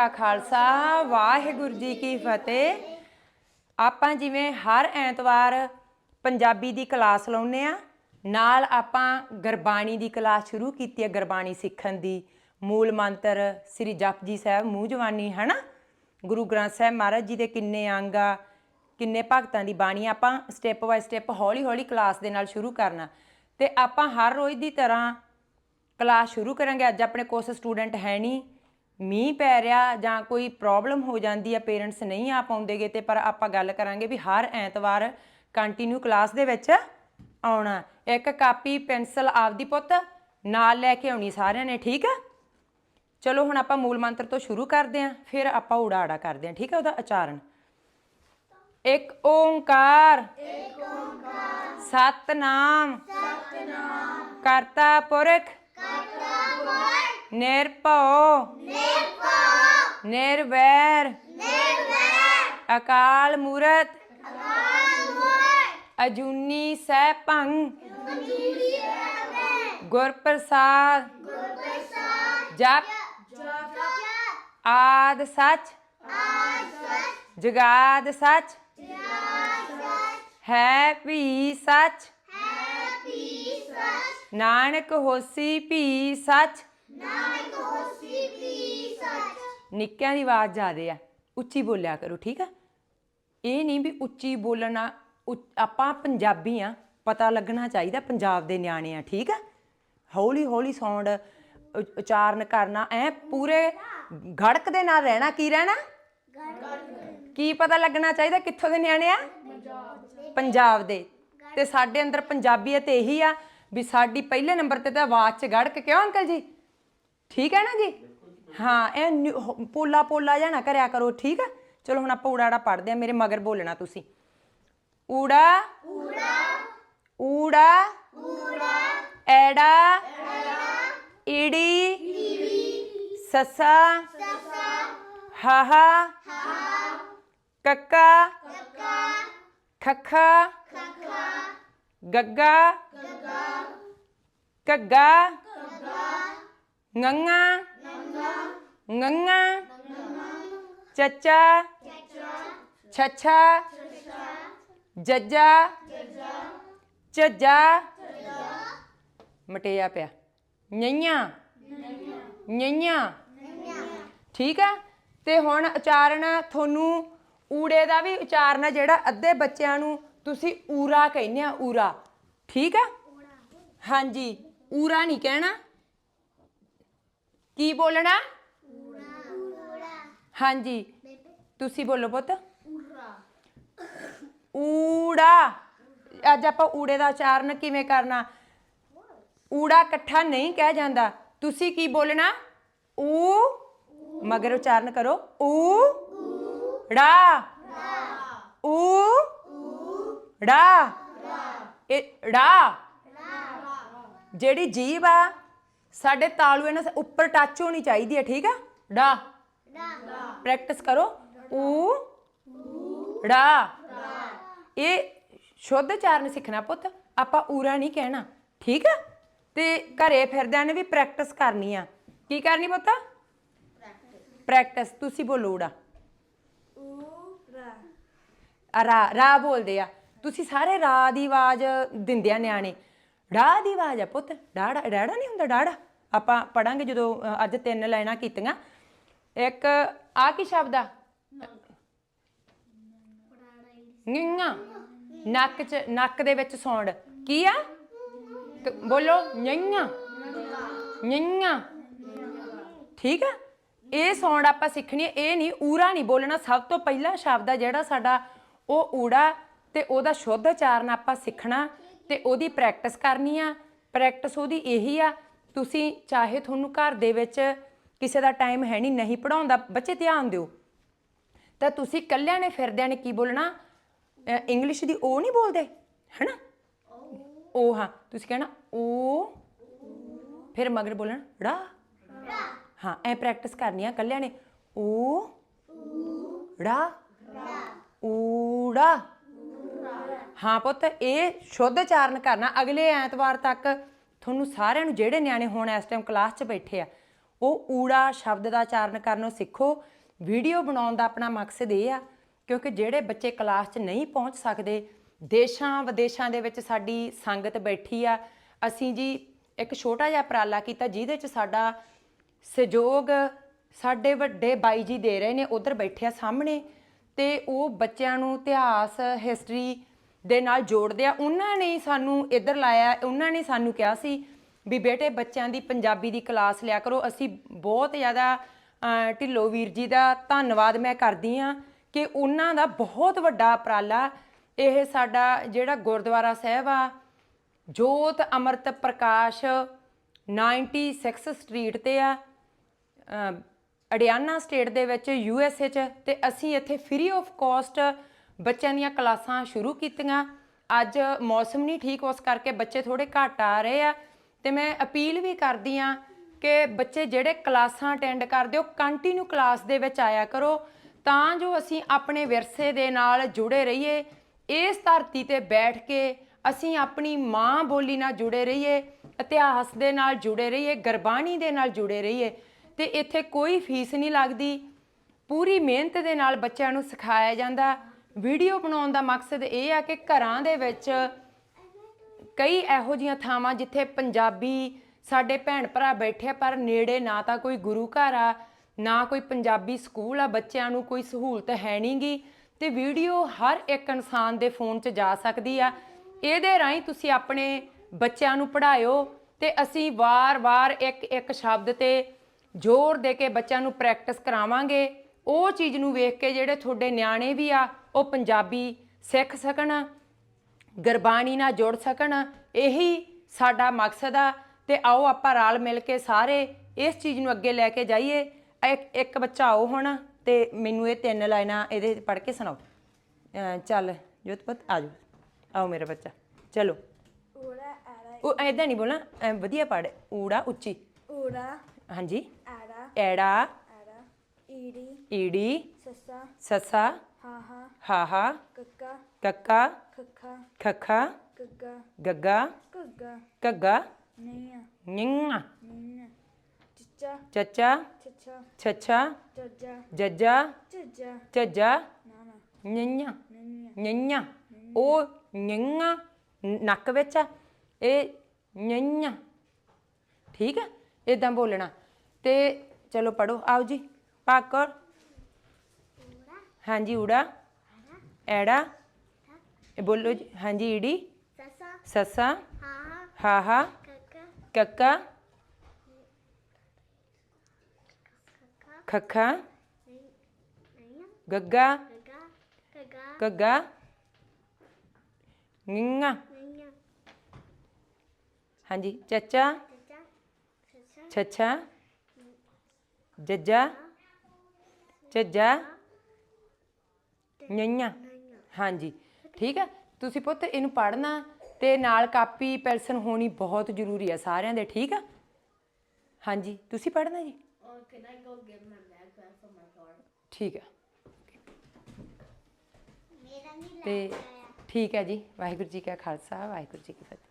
ਕਾ ਖਾਲਸਾ, ਵਾਹਿਗੁਰੂ ਜੀ ਕੀ ਫਤਿਹ। ਆਪਾਂ ਜਿਵੇਂ ਹਰ ਐਤਵਾਰ ਪੰਜਾਬੀ ਦੀ ਕਲਾਸ ਲਾਉਨੇ ਆ ਨਾਲ ਆਪਾਂ ਗੁਰਬਾਣੀ ਦੀ ਕਲਾਸ ਸ਼ੁਰੂ ਕੀਤੀ ਹੈ, ਗੁਰਬਾਣੀ ਸਿੱਖਣ ਦੀ। ਮੂਲ ਮੰਤਰ ਸ੍ਰੀ ਜਪਜੀ ਸਾਹਿਬ ਮੂੰਹ ਜਵਾਨੀ, ਹਨਾ? ਗੁਰੂ ਗ੍ਰੰਥ ਸਾਹਿਬ ਮਹਾਰਾਜ ਜੀ ਦੇ ਕਿੰਨੇ ਅੰਗ ਆ, ਕਿੰਨੇ ਭਗਤਾਂ ਦੀ ਬਾਣੀ ਆਪਾਂ ਸਟੈਪ ਬਾਈ ਸਟੈਪ ਹੌਲੀ ਹੌਲੀ ਕਲਾਸ ਦੇ ਨਾਲ ਸ਼ੁਰੂ ਕਰਨਾ। ਤੇ ਆਪਾਂ ਹਰ ਰੋਜ਼ ਦੀ ਤਰ੍ਹਾਂ ਕਲਾਸ ਸ਼ੁਰੂ ਕਰਾਂਗੇ। ਅੱਜ ਆਪਣੇ ਕੁਝ ਸਟੂਡੈਂਟ ਹੈ ਨਹੀਂ। ਮੀਂਹ ਪੈ ਰਿਹਾ ਜਾਂ ਕੋਈ ਪ੍ਰੋਬਲਮ ਹੋ ਜਾਂਦੀ ਹੈ ਪੇਰੈਂਟਸ ਨਹੀਂ ਆ ਪਾਉਂਦੇਗੇ ਤੇ ਪਰ ਆਪਾਂ ਗੱਲ ਕਰਾਂਗੇ ਵੀ ਹਰ ਐਤਵਾਰ ਕੰਟੀਨਿਊ ਕਲਾਸ ਦੇ ਵਿੱਚ ਆਉਣਾ। ਇੱਕ ਕਾਪੀ ਪੈਨਸਲ ਆਪਦੀ ਪੁੱਤ ਨਾਲ ਲੈ ਕੇ ਆਉਣੀ ਸਾਰਿਆਂ ਨੇ ਠੀਕ ਆ? ਚਲੋ ਹੁਣ ਆਪਾਂ ਮੂਲ ਮੰਤਰ ਤੋਂ ਸ਼ੁਰੂ ਕਰਦੇ ਆਂ ਫਿਰ ਆਪਾਂ ਉਡਾੜਾ ਕਰਦੇ ਆਂ ਠੀਕ ਹੈ ਉਹਦਾ ਉਚਾਰਨ। ਇੱਕ ਓੰਕਾਰ। ਇੱਕ ਓੰਕਾਰ। ਸਤਨਾਮ। ਸਤਨਾਮ। ਕਰਤਾ ਪੁਰਖ। ਕਰਤਾ ਪੁਰਖ। ਨਿਰਭਉ। ਨਿਰਭਉ। ਨਿਰਵੈਰ। ਨਿਰਵੈਰ। ਅਕਾਲ ਮੂਰਤ। ਅਕਾਲ ਮੂਰਤ। ਅਜੂਨੀ ਅਜੂਨੀ ਸੈਭੰ ਗੁਰ ਪ੍ਰਸਾਦ ਗੁਰ ਪ੍ਰਸਾਦ ਜਪ। ਆਦ ਸੱਚ। ਜਗਾਦ ਸੱਚ। ਹੈ ਵੀ ਸੱਚ। ਨਾਨਕ ਹੋਸੀ ਵੀ ਸੱਚ। ਨਿੱਕਿਆਂ ਦੀ ਆਵਾਜ਼ ਜ਼ਿਆਦੇ ਆ, ਉੱਚੀ ਬੋਲਿਆ ਕਰੋ, ਠੀਕ ਆ? ਇਹ ਨਹੀਂ ਵੀ ਉੱਚੀ ਬੋਲਣਾ ਉ- ਆਪਾਂ ਪੰਜਾਬੀ ਆ, ਪਤਾ ਲੱਗਣਾ ਚਾਹੀਦਾ ਪੰਜਾਬ ਦੇ ਨਿਆਣੇ ਆ, ਠੀਕ ਆ? ਹੌਲੀ ਹੌਲੀ ਸਾਊਂਡ ਉਚਾਰਨ ਕਰਨਾ, ਐ ਪੂਰੇ ਗੜਕ ਦੇ ਨਾਲ ਰਹਿਣਾ, ਕੀ ਰਹਿਣਾ? ਕੀ ਪਤਾ ਲੱਗਣਾ ਚਾਹੀਦਾ ਕਿੱਥੋਂ ਦੇ ਨਿਆਣੇ ਆ? ਪੰਜਾਬ ਦੇ। ਤੇ ਸਾਡੇ ਅੰਦਰ ਪੰਜਾਬੀਅਤ ਇਹੀ ਆ ਵੀ ਸਾਡੀ ਪਹਿਲੇ ਨੰਬਰ ਤੇ ਤਾਂ ਆਵਾਜ਼ 'ਚ ਗੜਕ ਕਿਉਂ, ਅੰਕਲ ਜੀ? ਠੀਕ ਹੈ ਨਾ ਜੀ? ਹਾਂ, ਇਹ ਨਿਊ ਪੋਲਾ ਪੋਲਾ ਜਿਹਾ ਨਾ ਕਰਿਆ ਕਰੋ, ਠੀਕ ਹੈ ਚਲੋ ਹੁਣ ਆਪਾਂ ਊੜਾੜਾ ਪੜਦੇ ਆ ਮੇਰੇ ਮਗਰ ਬੋਲਣਾ ਤੁਸੀਂ। ਊੜਾ ਊੜਾ ਊੜਾ ਐੜਾ, ਈੜੀ ਈੜੀ ਸਸਾ, ਹਾਹਾ, ਕੱਕਾ, ਖੱਖਾ, ਗੱਗਾ ਗੱਗਾ ਕੱਗਾ ngੰਗਾ ngੰਗਾ ਚੱਚਾ ਛੱਛਾ ਜੱਜਾ ਝੱਜਾ ਮਟਿਆ ਪਿਆ ਨਈਆਂ ਨਈਆਂ ਠੀਕ ਆ ਤੇ ਹੁਣ ਉਚਾਰਨ ਤੁਹਾਨੂੰ ਊੜੇ ਦਾ ਵੀ ਉਚਾਰਨ ਜਿਹੜਾ ਅੱਧੇ ਬੱਚਿਆਂ ਨੂੰ ਤੁਸੀਂ ਊਰਾ ਕਹਿੰਦੇ ਆ ਊਰਾ ਠੀਕ ਆ ਹਾਂਜੀ ਊਰਾ ਨਹੀਂ ਕਹਿਣਾ ਕੀ ਬੋਲਣਾ? ਹਾਂਜੀ। ਤੁਸੀਂ ਬੋਲੋ ਪੁੱਤ। ਊੜਾ। ਅੱਜ ਆਪਾਂ ਊੜੇ ਦਾ ਉਚਾਰਨ ਕਿਵੇਂ ਕਰਨਾ? ਊੜਾ ਇਕੱਠਾ ਨਹੀਂ ਕਹਿ ਜਾਂਦਾ। ਤੁਸੀਂ ਕੀ ਬੋਲਣਾ? ਊ। ਮਗਰ ਉਚਾਰਨ ਕਰੋ। ਊ। ੜਾ। ਊ। ੜਾ। ੜਾ। ਜਿਹੜੀ ਜੀਭ ਆ ਸਾਡੇ ਤਾਲੂਏ ਨਾਲ ਉੱਪਰ ਟੱਚ ਹੋਣੀ ਚਾਹੀਦੀ ਹੈ ਠੀਕ ਆ ਡਾ। ਪ੍ਰੈਕਟਿਸ ਕਰੋ। ਊ। ੜਾ ਇਹ ਸ਼ੁੱਧ ਉਚਾਰਨ ਸਿੱਖਣਾ ਪੁੱਤ ਆਪਾਂ ਊਰਾ ਨਹੀਂ ਕਹਿਣਾ ਠੀਕ ਆ ਤੇ ਘਰੇ ਫਿਰਦਿਆਂ ਨੇ ਵੀ ਪ੍ਰੈਕਟਿਸ ਕਰਨੀ ਆ। ਕੀ ਕਰਨੀ ਪੁੱਤ? ਪ੍ਰੈਕਟਿਸ ਤੁਸੀਂ ਬੋਲੋ ਊੜਾ। ਰਾ ਰਾ ਬੋਲਦੇ ਆ। ਤੁਸੀਂ ਸਾਰੇ ਰਾ ਦੀ ਆਵਾਜ਼ ਦਿੰਦੇ ਆ ਨਿਆਣੇ। ਡਾ ਦੀ ਆਵਾਜ਼ ਆ ਪੁੱਤ ਡਾੜਾ ਡਾੜਾ ਨਹੀਂ ਹੁੰਦਾ ਡਾੜਾ ਆਪਾਂ ਪੜਾਂਗੇ ਜਦੋਂ ਅ, ਅੱਜ ਤਿੰਨ ਲਾਈਨਾਂ ਕੀਤੀਆਂ। ਇੱਕ ਆ ਕੀ ਸ਼ਬਦ ਆ? ਨਿੰਗਾ ਨੱਕ ਚ ਨੱਕ ਦੇ ਵਿੱਚ ਸੌਂਡ। ਕੀ ਆ? ਕ- ਬੋਲੋ ਨਿੰਗਾ ਨਿੰਗਾ ਠੀਕ ਆ? ਇਹ ਸੌਂਡ ਆਪਾਂ ਸਿੱਖਣੀ ਹੈ ਇਹ ਨਹੀਂ ਊਰਾ ਨਹੀਂ ਬੋਲਣਾ। ਸਭ ਤੋਂ ਪਹਿਲਾ ਸ਼ਬਦ ਆ ਜਿਹੜਾ ਸਾਡਾ ਉਹ ਊੜਾ ਤੇ ਉਹਦਾ ਸ਼ੁੱਧ ਉਚਾਰਨ ਆਪਾਂ ਸਿੱਖਣਾ। ਤੇ ਉਹਦੀ ਪ੍ਰੈਕਟਿਸ ਕਰਨੀ ਆ। ਪ੍ਰੈਕਟਿਸ ਉਹਦੀ ਇਹੀ ਆ, ਤੁਸੀਂ ਚਾਹੇ ਤੁਹਾਨੂੰ ਘਰ ਦੇ ਵਿੱਚ ਕਿਸੇ ਦਾ ਟਾਈਮ ਹੈ ਨਹੀਂ ਨਹੀਂ ਪੜਾਉਂਦਾ ਬੱਚੇ ਧਿਆਨ ਦਿਓ। ਤਾਂ ਤੁਸੀਂ ਕੱਲਿਆਂ ਨੇ ਫਿਰਦਿਆਂ ਨੇ ਕੀ ਬੋਲਣਾ? ਇੰਗਲਿਸ਼ ਦੀ ਉਹ ਨਹੀਂ ਬੋਲਦੇ, ਹੈਨਾ? ਉਹ ਹਾਂ, ਤੁਸੀਂ ਕਹਿਣਾ, ਓ। ਫਿਰ ਮਗਰ ਬੋਲਣਾ ੜਾ ਹਾਂ, ਐ ਪ੍ਰੈਕਟਿਸ ਕਰਨੀ ਆ ਕੱਲਿਆਂ ਨੇ ਊ। ੜਾ ਊੜਾ ਹਾਂ ਪੁੱਤ, ਇਹ ਸ਼ੁੱਧ ਚਾਰਨ ਕਰਨਾ ਅਗਲੇ ਐਤਵਾਰ ਤੱਕ ਤੁਹਾਨੂੰ ਸਾਰਿਆਂ ਨੂੰ ਜਿਹੜੇ ਨਿਆਣੇ ਹੁਣ ਇਸ ਟਾਈਮ ਕਲਾਸ 'ਚ ਬੈਠੇ ਆ, ਉਹ ਊੜਾ ਸ਼ਬਦ ਦਾ ਚਾਰਨ ਕਰਨੋਂ ਸਿੱਖੋ। ਵੀਡੀਓ ਬਣਾਉਣ ਦਾ ਆਪਣਾ ਮਕਸਦ ਇਹ ਆ, ਕਿਉਂਕਿ ਜਿਹੜੇ ਬੱਚੇ ਕਲਾਸ 'ਚ ਨਹੀਂ ਪਹੁੰਚ ਸਕਦੇ, ਦੇਸ਼ਾਂ ਵਿਦੇਸ਼ਾਂ ਦੇ ਵਿੱਚ ਸਾਡੀ ਸੰਗਤ ਬੈਠੀ ਆ, ਅਸੀਂ ਜੀ ਇੱਕ ਛੋਟਾ ਜਿਹਾ ਉਪਰਾਲਾ ਕੀਤਾ ਜਿਹਦੇ 'ਚ ਸਾਡਾ ਸਹਿਯੋਗ ਸਾਡੇ ਵੱਡੇ ਬਾਈ ਜੀ ਦੇ ਰਹੇ ਨੇ, ਉਧਰ ਬੈਠੇ ਆ ਸਾਹਮਣੇ, ਤੇ ਉਹ ਬੱਚਿਆਂ ਨੂੰ ਇਤਿਹਾਸ ਹਿਸਟਰੀ ਦੇ ਨਾਲ ਜੋੜਦੇ ਆ। ਉਹਨਾਂ ਨੇ ਸਾਨੂੰ ਇੱਧਰ ਲਾਇਆ ਉਹਨਾਂ ਨੇ ਸਾਨੂੰ ਕਿਹਾ ਸੀ ਵੀ ਬੇਟੇ ਬੱਚਿਆਂ ਦੀ ਪੰਜਾਬੀ ਦੀ ਕਲਾਸ ਲਿਆ ਕਰੋ। ਅਸੀਂ ਬਹੁਤ ਜ਼ਿਆਦਾ ਅਹ, ਢਿੱਲੋਂ ਵੀਰ ਜੀ ਦਾ ਧੰਨਵਾਦ ਮੈਂ ਕਰਦੀ ਆ ਕਿ ਉਹਨਾਂ ਦਾ ਬਹੁਤ ਵੱਡਾ ਉਪਰਾਲਾ ਇਹ ਸਾਡਾ ਜਿਹੜਾ ਗੁਰਦੁਆਰਾ ਸਾਹਿਬ ਆ ਜੋਤ ਅਮਰਤ ਪ੍ਰਕਾਸ਼ 96 ਸਟਰੀਟ ਤੇ ਆ ਅਮ ਅਡਿਆਨਾ ਸਟੇਟ ਦੇ ਵਿੱਚ ਯੂ ਐਸ ਏ ਚ ਤੇ ਅਸੀਂ ਇੱਥੇ ਫ੍ਰੀ ਆਫ ਕਾਸਟ ਬੱਚਿਆਂ ਦੀਆਂ ਕਲਾਸਾਂ ਸ਼ੁਰੂ ਕੀਤੀਆਂ। ਅੱਜ ਮੌਸਮ ਨਹੀਂ ਠੀਕ, ਉਸ ਕਰਕੇ ਬੱਚੇ ਥੋੜੇ ਘੱਟ ਆ ਰਹੇ ਆ। ਤੇ ਮੈਂ ਅਪੀਲ ਵੀ ਕਰਦੀ ਆ ਕਿ ਬੱਚੇ ਜਿਹੜੇ ਕਲਾਸਾਂ ਅਟੈਂਡ ਕਰਦੇ ਹੋ ਕੰਟੀਨਿਊ ਕਲਾਸ ਦੇ ਵਿੱਚ ਆਇਆ ਕਰੋ। ਤਾਂ ਜੋ ਅਸੀਂ ਆਪਣੇ ਵਿਰਸੇ ਦੇ ਨਾਲ ਜੁੜੇ ਰਹੀਏ। ਇਸ ਧਰਤੀ ਤੇ ਬੈਠ ਕੇ ਅਸੀਂ ਆਪਣੀ ਮਾਂ ਬੋਲੀ ਨਾਲ ਜੁੜੇ ਰਹੀਏ, ਇਤਿਹਾਸ ਦੇ ਨਾਲ ਜੁੜੇ ਰਹੀਏ, ਗੁਰਬਾਣੀ ਦੇ ਨਾਲ ਜੁੜੇ ਰਹੀਏ। ਤੇ ਇੱਥੇ ਕੋਈ ਫੀਸ ਨਹੀਂ ਲੱਗਦੀ। ਪੂਰੀ ਮਿਹਨਤ ਦੇ ਨਾਲ ਬੱਚਿਆਂ ਨੂੰ ਸਿਖਾਇਆ ਜਾਂਦਾ। ਵੀਡੀਓ ਬਣਾਉਣ ਦਾ ਮਕਸਦ ਇਹ ਆ ਕਿ ਘਰਾਂ ਦੇ ਵਿੱਚ ਕਈ ਇਹੋ ਜੀਆਂ ਥਾਵਾਂ ਜਿੱਥੇ ਪੰਜਾਬੀ ਸਾਡੇ ਭੈਣ ਭਰਾ ਬੈਠੇ ਆ, ਪਰ ਨੇੜੇ ਨਾ ਤਾਂ ਕੋਈ ਗੁਰੂ ਘਰ ਆ ਨਾ ਕੋਈ ਪੰਜਾਬੀ ਸਕੂਲ ਆ ਬੱਚਿਆਂ ਨੂੰ ਕੋਈ ਸਹੂਲਤ ਹੈ ਨਹੀਂਗੀ ਤੇ ਵੀਡੀਓ ਹਰ ਇੱਕ ਇਨਸਾਨ ਦੇ ਫੋਨ 'ਚ ਜਾ ਸਕਦੀ ਆ। ਇਹਦੇ ਰਾਹੀਂ ਤੁਸੀਂ ਆਪਣੇ ਬੱਚਿਆਂ ਨੂੰ ਪੜ੍ਹਾਇਓ ਤੇ ਅਸੀਂ ਵਾਰ-ਵਾਰ ਇੱਕ ਇੱਕ ਸ਼ਬਦ ਤੇ ਜ਼ੋਰ ਦੇ ਕੇ ਬੱਚਿਆਂ ਨੂੰ ਪ੍ਰੈਕਟਿਸ ਕਰਾਵਾਂਗੇ। ਉਹ ਚੀਜ਼ ਨੂੰ ਵੇਖ ਕੇ ਜਿਹੜੇ ਤੁਹਾਡੇ ਨਿਆਣੇ ਵੀ ਆ ਉਹ ਪੰਜਾਬੀ ਸਿੱਖ ਸਕਣ ਗੁਰਬਾਣੀ ਨਾਲ ਜੁੜ ਸਕਣ ਇਹੀ ਸਾਡਾ ਮਕਸਦ ਆ। ਤੇ ਆਓ ਆਪਾਂ ਰਲ ਮਿਲ ਕੇ ਸਾਰੇ ਇਸ ਚੀਜ਼ ਨੂੰ ਅੱਗੇ ਲੈ ਕੇ ਜਾਈਏ। ਇੱਕ ਇੱਕ ਬੱਚਾ ਆਓ ਹੁਣ ਤੇ ਮੈਨੂੰ ਇਹ ਤਿੰਨ ਲਾਈਨਾਂ ਇਹਦੇ ਪੜ੍ਹ ਕੇ ਸੁਣਾਓ। ਅਹ ਚੱਲ ਜੋਤਪਤ ਆ ਜਾਓ। ਆਓ ਮੇਰਾ ਬੱਚਾ ਚਲੋ। ਉਹ ਐਦਾਂ ਨਹੀਂ ਬੋਲਣਾ ਐਂ ਵਧੀਆ ਪੜ੍ਹ ਊੜਾ ਉੱਚੀ। ਊੜਾ ਹਾਂਜੀ। ਐੜਾ ਐੜਾ ਐੜਾ ਈੜੀ ਈੜੀ ਸੱਸਾ। ਸੱਸਾ। ਹਾਹਾ ਕੱਕਾ ਕੱਕਾ ਖੱਖਾ ਖੱਖਾ ਗੱਗਾ ਗੱਗਾ ਘੱਗਾ ਘੱਗਾ ਨੀਆ ਨਿੰਗਾ ਨੀਨਾ ਚਿੱਚਾ ਚੱਚਾ ਛੱਛਾ ਛੱਛਾ ਜੱਜਾ ਜੱਜਾ ਝੱਜਾ ਝੱਜਾ ਨਾਨਾ ਨਿੰਨਾ ਨੰਨਿਆ ਨਿੰਨਾ ਉਹ ਨਿੰਗਾ ਨੱਕ ਵਿੱਚ ਆ ਇਹ ਨਿੰਨਾ ਠੀਕ ਹੈ ਇਦਾਂ ਬੋਲਣਾ। ਤੇ ਚਲੋ ਪੜੋ ਆਓ ਜੀ ਪਾਕਰ ਹਾਂਜੀ ਊੜਾ। ਐੜਾ? ਇਹ ਬੋਲੋ ਜੀ। ਹਾਂਜੀ ਈੜੀ? ਸੱਸਾ। ਸੱਸਾ। ਹਾਹਾ। ਹਾਹਾ। ਕੱਕਾ। ਕੱਕਾ। ਖੱਖਾ। ਖੱਖਾ ਨੀਆ ਗੱਗਾ। ਗੱਗਾ। ਕੱਗਾ ਗੱਗਾ। ਨਿੰਗਾ। ਹਾਂਜੀ ਚੱਚਾ। ਚੱਚਾ। ਛੱਛਾ। ਛੱਛਾ ਜੱਜਾ। ਚੱਜਾ ਨਾਨਾ ਹਾਂਜੀ। ਠੀਕ ਹੈ? ਤੁਸੀਂ ਪੁੱਤ ਇਹਨੂੰ ਪੜ੍ਹਨਾ ਤੇ ਨਾਲ ਕਾਪੀ ਪੈਨਸਲ ਹੋਣੀ ਬਹੁਤ ਜ਼ਰੂਰੀ ਹੈ ਸਾਰਿਆਂ ਦੇ ਠੀਕ ਆ? ਹਾਂਜੀ। ਤੁਸੀਂ ਪੜ੍ਹਨਾ ਜੀ? Or can I go get my backpack from my car? ਠੀਕ ਹੈ ਮੇਰਾ ਨਹੀਂ ਤੇ ਠੀਕ ਹੈ ਜੀ। ਵਾਹਿਗੁਰੂ ਜੀ ਕਾ ਖਾਲਸਾ ਵਾਹਿਗੁਰੂ ਜੀ ਕੀ ਫਤਿਹ।